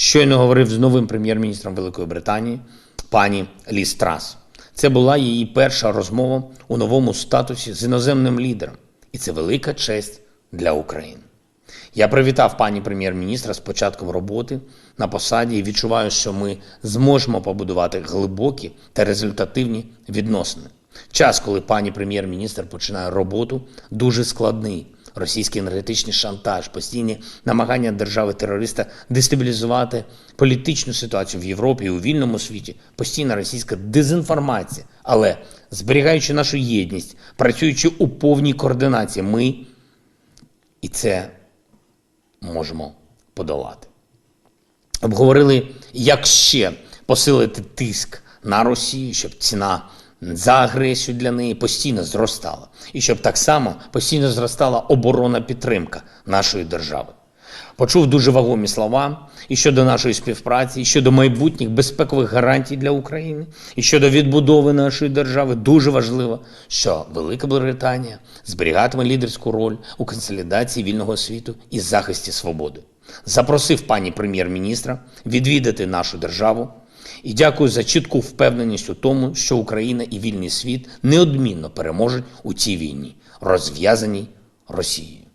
Щойно говорив з новим прем'єр-міністром Великої Британії, пані Ліз Трас. Це була її перша розмова у новому статусі з іноземним лідером, і це велика честь для України. Я привітав пані прем'єр-міністра з початком роботи на посаді і відчуваю, що ми зможемо побудувати глибокі та результативні відносини. Час, коли пані прем'єр-міністр починає роботу, дуже складний. Російський енергетичний шантаж, постійні намагання держави-терориста дестабілізувати політичну ситуацію в Європі і у вільному світі, постійна російська дезінформація. Але зберігаючи нашу єдність, працюючи у повній координації, ми і це можемо подолати. Обговорили, як ще посилити тиск на Росію, щоб ціна за агресію для неї постійно зростала, і щоб так само постійно зростала оборона підтримка нашої держави. Почув дуже вагомі слова і щодо нашої співпраці, і щодо майбутніх безпекових гарантій для України, і щодо відбудови нашої держави. Дуже важливо, що Велика Британія зберігатиме лідерську роль у консолідації вільного світу і захисті свободи. Запросив пані прем'єр-міністра відвідати нашу державу і дякую за чітку впевненість у тому, що Україна і вільний світ неодмінно переможуть у цій війні, розв'язаній Росією.